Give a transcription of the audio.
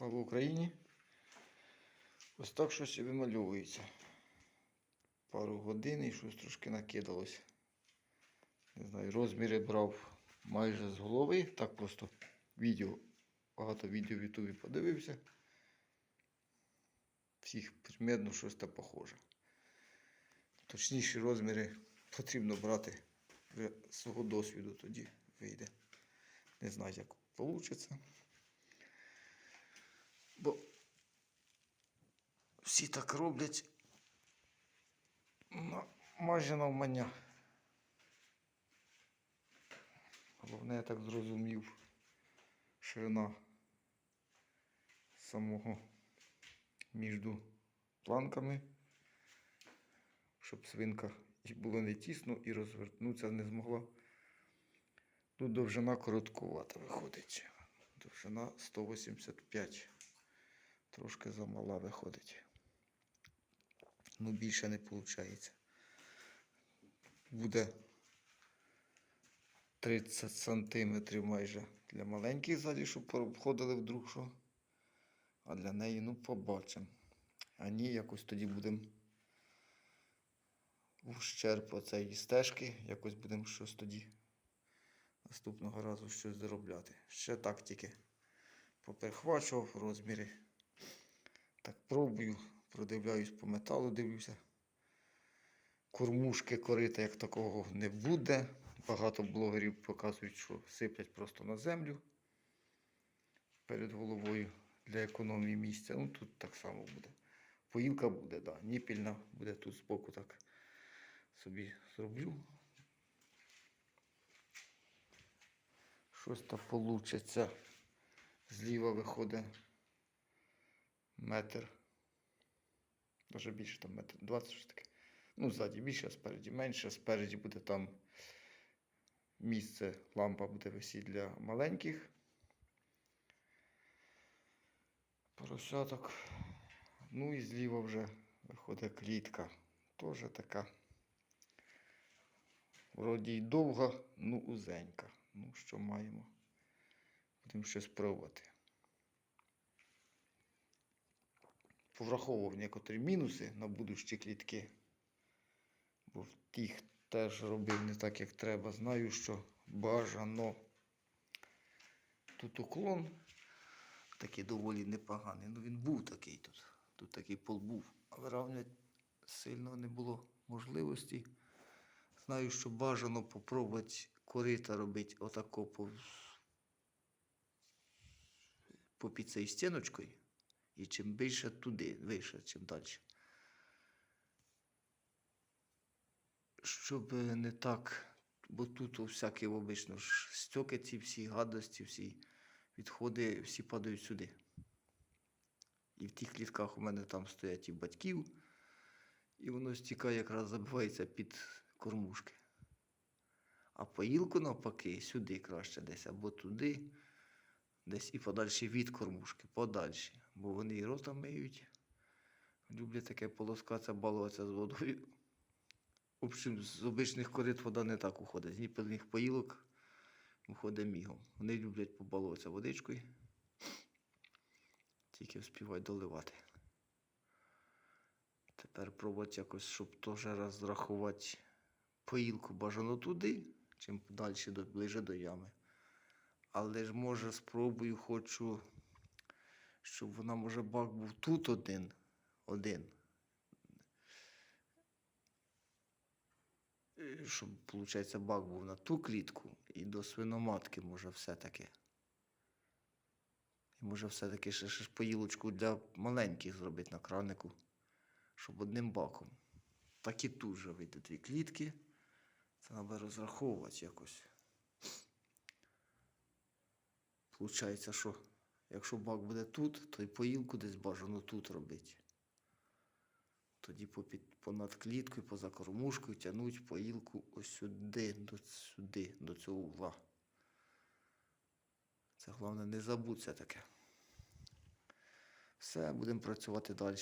Слава Україні. Ось так щось і вимальовується. Пару годин і щось трошки накидалось. Не знаю, розміри брав майже з голови. Так просто відео, багато відео в Ютубі подивився. Всіх примірно щось та похоже. Точніші розміри потрібно брати з свого досвіду тоді вийде. Не знаю, як вийде. Бо всі так роблять майже навмання. Головне, я так зрозумів, ширина самого між планками, щоб свинка і було не тісно і розвернутися не змогла. Тут довжина короткувата виходить. Довжина 185. Трошки замала виходить. Ну, більше не виходить. Буде 30 сантиметрів майже для маленьких ззаді, щоб обходили вдруг що. А для неї, ну, побачимо. А ні, якось тоді будемо ущерб оцеї стежки, якось будемо щось тоді наступного разу щось заробляти. Ще так тільки поперехвачував розміри. Так пробую, продивляюсь по металу, дивлюся. Кормушки корита як такого не буде. Багато блогерів показують, що сиплять просто на землю перед головою для економії місця. Ну тут так само буде. Поїлка буде, да. Ніпільна буде тут збоку так собі зроблю. Щось там получиться. Зліва виходить метр. Даже більше там метр 20 щось таке. Ну, ззаді більше, а спереді менше. Спереді буде там місце, лампа буде висіти для маленьких поросяток. Ну і зліва вже виходить клітка. Теж така. Вроді й довга, ну узенька. Ну, що маємо? Будемо щось пробувати. Повраховував некоторі мінуси на будущі клітки. Бо в тих теж робив не так, як треба. Знаю, що бажано. Тут уклон такий доволі непоганий. Ну він був такий тут. Тут такий пол був. Виравнювати сильно не було можливості. Знаю, що бажано попробувати корита робити отако по, по під цією стіночкою. І чим більше туди, вище, чим далі. Щоб не так, бо тут всякі обично ж стьоки ці всі гадості, всі відходи, всі падають сюди. І в тих клітках у мене там стоять і батьків, і воно стікає, якраз забивається під кормушки. А поїлку навпаки сюди краще десь або туди, десь і подальше від кормушки, подальше. Бо вони і рота миють. Люблять таке полоскатися, балуватися з водою. В общем, з обичних корит вода не так уходить. З ніпельних поїлок уходить мігом. Вони люблять побалуватися водичкою. Тільки вспівають доливати. Тепер пробувати якось, щоб теж розрахувати поїлку бажано туди, чим далі ближе до ями. Але ж може спробую, хочу, щоб вона, може, бак був тут один. один. Щоб, виходить, бак був на ту клітку і до свиноматки, може, все-таки. І може все-таки ще, ще поїлочку для маленьких зробити на кранику, щоб одним баком. Так і тут же вийде дві клітки. Це треба розраховувати якось. Получається, що якщо бак буде тут, то й поїлку десь бажано тут робити. Тоді попід, понад кліткою, поза кормушкою тягнуть поїлку ось сюди, до, сюди, до цього угла. Це головне не забудься таке. Все, будемо працювати далі.